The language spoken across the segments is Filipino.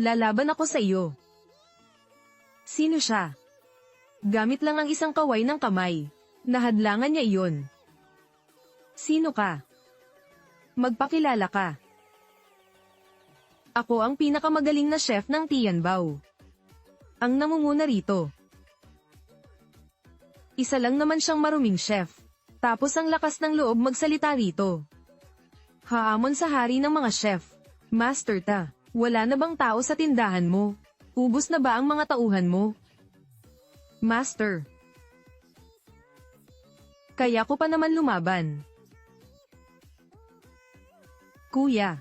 Lalaban ako sa iyo. Sino siya? Gamit lang ang isang kaway ng kamay. Nahadlangan niya iyon. Sino ka? Magpakilala ka. Ako ang pinakamagaling na chef ng Tianbao. Ang namumuna rito. Isa lang naman siyang maruming chef. Tapos ang lakas ng loob magsalita rito. Haamon sa hari ng mga chef. Master ta, wala na bang tao sa tindahan mo? Ubus na ba ang mga tauhan mo? Master. Kaya ko pa naman lumaban. Kuya.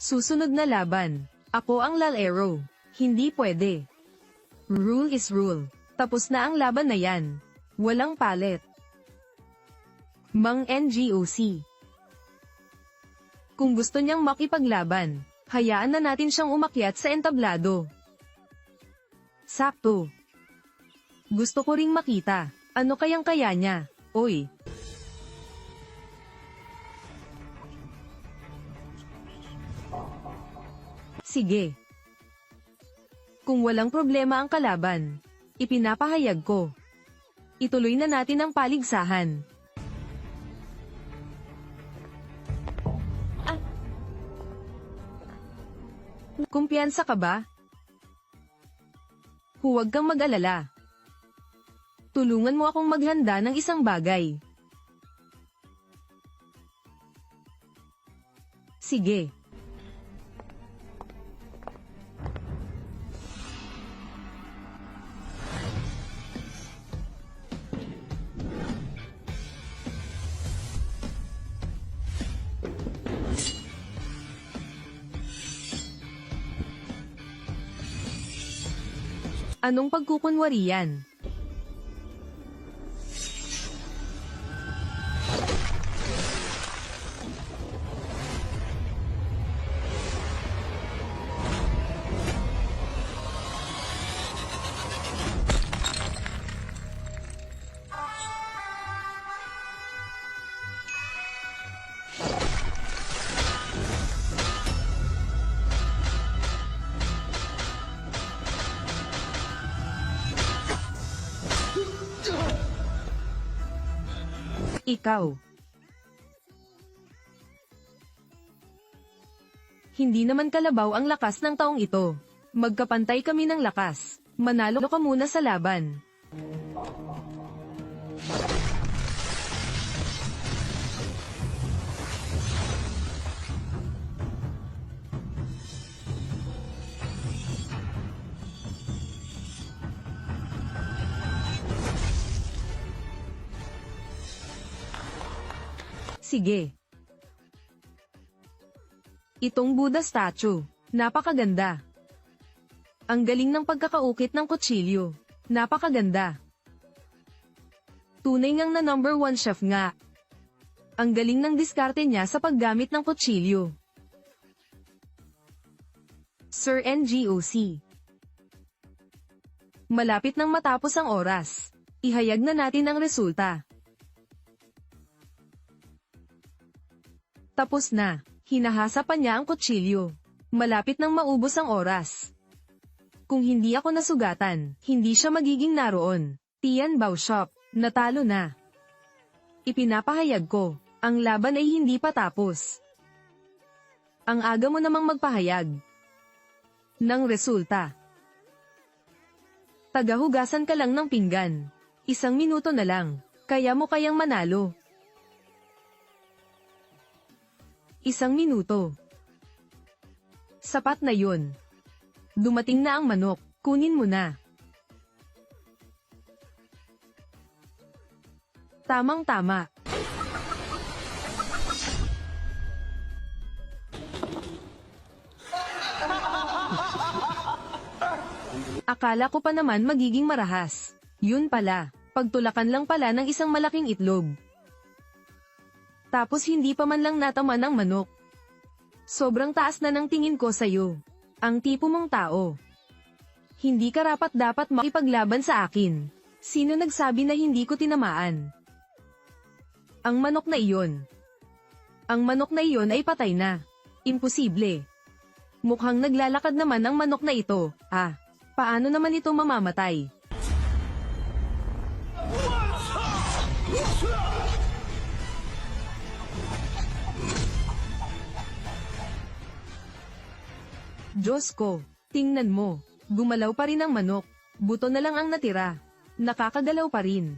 Susunod na laban. Ako ang lalero. Hindi pwede. Rule is rule. Tapos na ang laban na yan. Walang palit. Mang NGOC. Kung gusto niyang makipaglaban, hayaan na natin siyang umakyat sa entablado. Sakto. Gusto ko ring makita, ano kayang kaya niya, oy. Sige. Kung walang problema ang kalaban, ipinapahayag ko. Ituloy na natin ang paligsahan. Kumpiyansa ka ba? Huwag kang mag-alala. Tulungan mo akong maghanda ng isang bagay. Sige. Anong pagkukunwari yan? Ikaw. Hindi naman kalabaw ang lakas ng taong ito. Magkapantay kami ng lakas. Manalo ka muna sa laban. Sige. Itong Buddha statue. Napakaganda. Ang galing ng pagkakaukit ng kutsilyo. Napakaganda. Tunay ngang na number one chef nga. Ang galing ng diskarte niya sa paggamit ng kutsilyo. Sir NGOC. Malapit nang matapos ang oras. Ihayag na natin ang resulta. Tapos na. Hinahasa pa niya ang kutsilyo. Malapit nang maubos ang oras. Kung hindi ako nasugatan, hindi siya magiging naroon. Tian Bao Shop, natalo na. Ipinapahayag ko, ang laban ay hindi pa tapos. Ang aga mo namang magpahayag. Ng resulta. Tagahugasan ka lang ng pinggan. Isang minuto na lang. Kaya mo kayang manalo. Isang minuto. Sapat na yun. Dumating na ang manok, kunin mo na. Tamang-tama. Akala ko pa naman magiging marahas. Yun pala, pagtulakan lang pala ng isang malaking itlog. Tapos hindi pa man lang natama ng manok. Sobrang taas na ng tingin ko sa'yo. Ang tipo mong tao. Hindi ka rapat dapat makipaglaban sa akin. Sino nagsabi na hindi ko tinamaan? Ang manok na iyon. Ang manok na iyon ay patay na. Imposible. Mukhang naglalakad naman ang manok na ito. Ah, paano naman ito mamamatay? Diyos ko, tingnan mo. Gumalaw pa rin ang manok. Buto na lang ang natira. Nakakagalaw pa rin.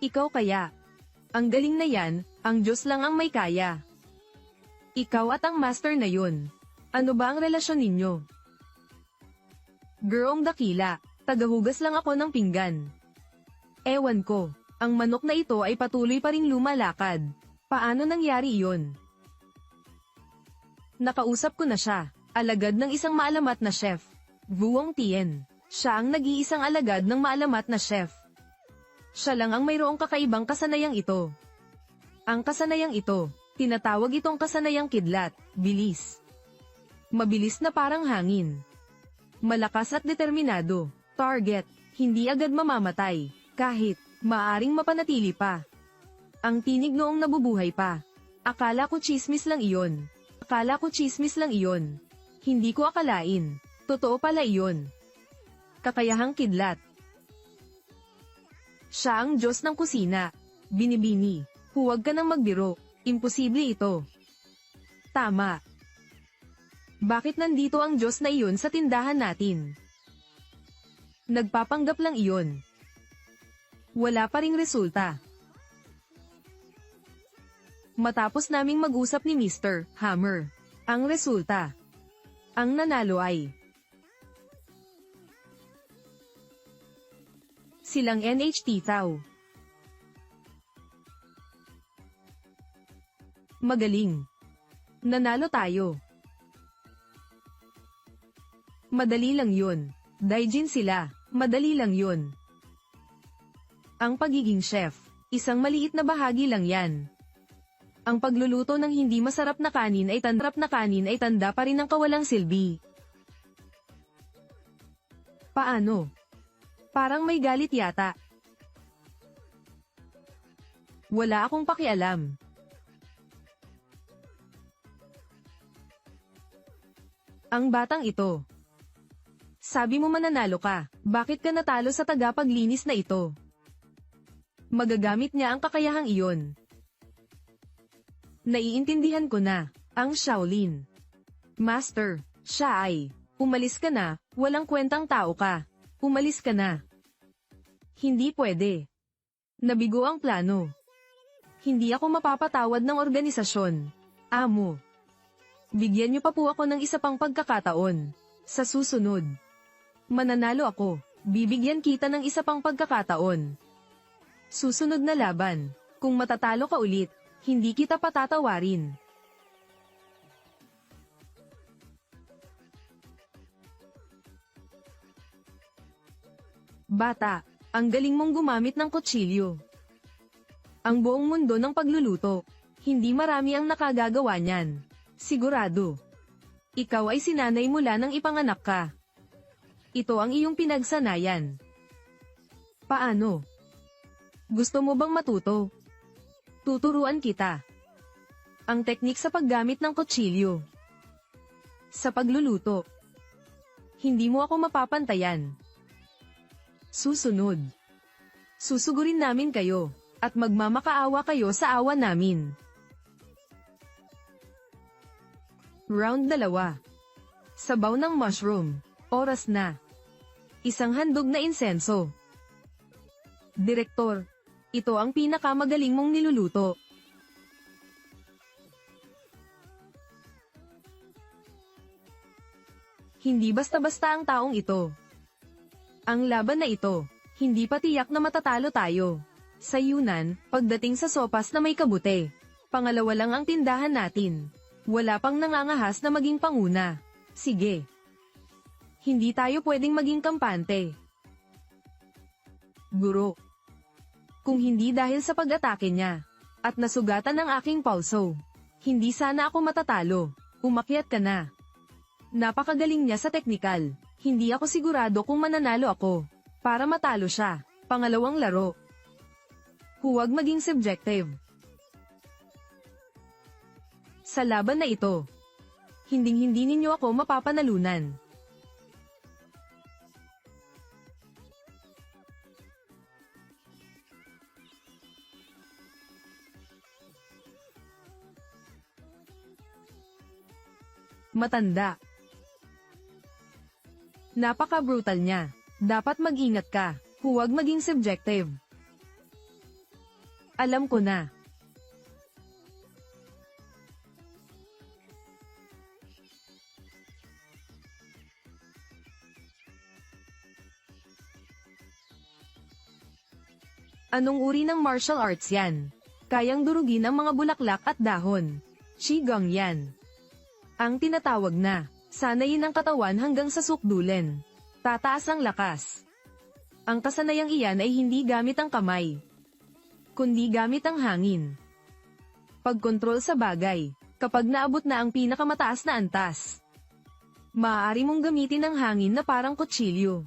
Ikaw kaya. Ang galing na yan, ang Diyos lang ang may kaya. Ikaw at ang master na yun. Ano ba ang relasyon ninyo? Girong dakila, tagahugas lang ako ng pinggan. Ewan ko, ang manok na ito ay patuloy pa ring lumalakad. Paano nangyari iyon? Nakausap ko na siya, alagad ng isang maalamat na chef. Vuong Tien. Siya ang nag-iisang alagad ng maalamat na chef. Siya lang ang mayroong kakaibang kasanayang ito. Ang kasanayang ito, tinatawag itong kasanayang kidlat, bilis. Mabilis na parang hangin. Malakas at determinado. Target, hindi agad mamamatay, kahit maaring mapanatili pa. Ang tinig noong nabubuhay pa. Akala ko chismis lang iyon. Akala ko chismis lang iyon. Hindi ko akalain. Totoo pala iyon. Kakayahang kidlat. Siya ang Diyos ng kusina. Binibini. Huwag ka nang magbiro. Imposible ito. Tama. Bakit nandito ang Diyos na iyon sa tindahan natin? Nagpapanggap lang iyon. Wala pa ring resulta. Matapos naming mag-usap ni Mr. Hammer, ang resulta. Ang nanalo ay silang NHT Tau. Magaling. Nanalo tayo. Madali lang yun. Daijin sila. Madali lang yun. Ang pagiging chef, isang maliit na bahagi lang yan. Ang pagluluto ng hindi masarap na kanin ay tandrap na kanin ay tanda pa rin ng kawalang silbi. Paano? Parang may galit yata. Wala akong pakialam. Ang batang ito. Sabi mo mananalo ka, bakit ka natalo sa tagapaglinis na ito? Magagamit niya ang kakayahang iyon. Naiintindihan ko na, ang Shaolin. Master, siya ay, umalis ka na, walang kwentang tao ka. Umalis ka na. Hindi pwede. Nabigo ang plano. Hindi ako mapapatawad ng organisasyon. Amo. Bigyan niyo pa po ako ng isa pang pagkakataon. Sa susunod. Mananalo ako. Bibigyan kita ng isa pang pagkakataon. Susunod na laban. Kung matatalo ka ulit, hindi kita patatawarin. Bata, ang galing mong gumamit ng kutsilyo. Ang buong mundo ng pagluluto, hindi marami ang nakagagawa niyan. Sigurado. Ikaw ay sinanay mula nang ipanganak ka. Ito ang iyong pinagsanayan. Paano? Gusto mo bang matuto? Tuturuan kita. Ang teknik sa paggamit ng kutsilyo. Sa pagluluto. Hindi mo ako mapapantayan. Susunod. Susugurin namin kayo, at magmamakaawa kayo sa awa namin. Round 2. Sabaw ng mushroom. Oras na. Isang handog na insenso. Direktor, ito ang pinakamagaling mong niluluto. Hindi basta-basta ang taong ito. Ang laban na ito, hindi pa tiyak na matatalo tayo. Sa Yunan, pagdating sa sopas na may kabute, pangalawa lang ang tindahan natin. Wala pang nangangahas na maging panguna. Sige. Hindi tayo pwedeng maging kampante. Guro. Kung hindi dahil sa pag-atake niya, at nasugatan ng aking pulso, hindi sana ako matatalo. Umakyat ka na. Napakagaling niya sa teknikal. Hindi ako sigurado kung mananalo ako. Para matalo siya. Pangalawang laro. Huwag maging subjective. Sa laban na ito, hinding-hindi ninyo ako mapapanalunan. Matanda. Napaka-brutal niya. Dapat mag-ingat ka. Huwag maging subjective. Alam ko na. Anong uri ng martial arts yan? Kayang durugin ang mga bulaklak at dahon. Qigong yan. Ang tinatawag na, sanayin ang katawan hanggang sa sukdulen. Tataas ang lakas. Ang kasanayang iyan ay hindi gamit ang kamay, kundi gamit ang hangin. Pagkontrol sa bagay, kapag naabot na ang pinakamataas na antas. Maaari mong gamitin ang hangin na parang kutsilyo.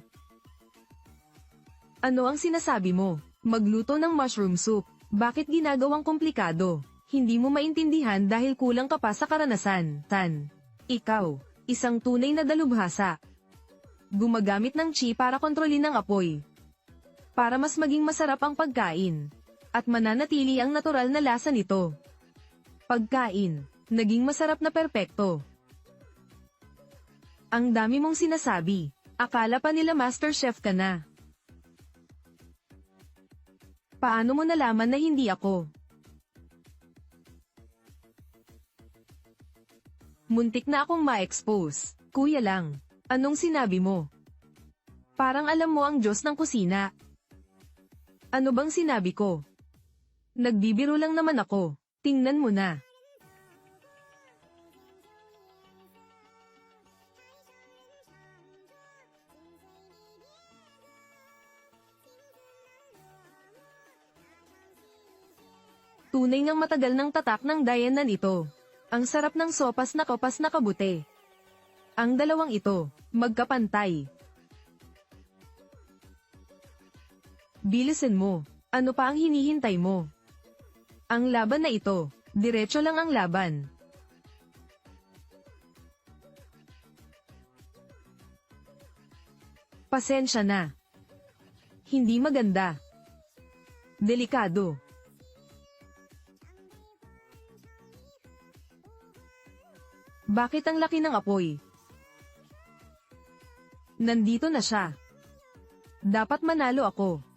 Ano ang sinasabi mo? Magluto ng mushroom soup. Bakit ginagawang komplikado? Hindi mo maintindihan dahil kulang ka pa sa karanasan. Tan. Ikaw, isang tunay na dalubhasa. Gumagamit ng chi para kontrolin ang apoy. Para mas maging masarap ang pagkain. At mananatili ang natural na lasa nito. Pagkain, naging masarap na perpekto. Ang dami mong sinasabi. Akala pa nila master chef ka na. Paano mo nalaman na hindi ako? Muntik na akong ma-expose. Kuya lang. Anong sinabi mo? Parang alam mo ang Diyos ng kusina. Ano bang sinabi ko? Nagbibiro lang naman ako. Tingnan mo na. Tunay ngang matagal ng tatak ng dayanan ito. Ang sarap ng sopas na kapas na kabute. Ang dalawang ito, magkapantay. Bilisin mo. Ano pa ang hinihintay mo? Ang laban na ito, diretso lang ang laban. Pasensya na. Hindi maganda. Delikado. Bakit ang laki ng apoy? Nandito na siya. Dapat manalo ako.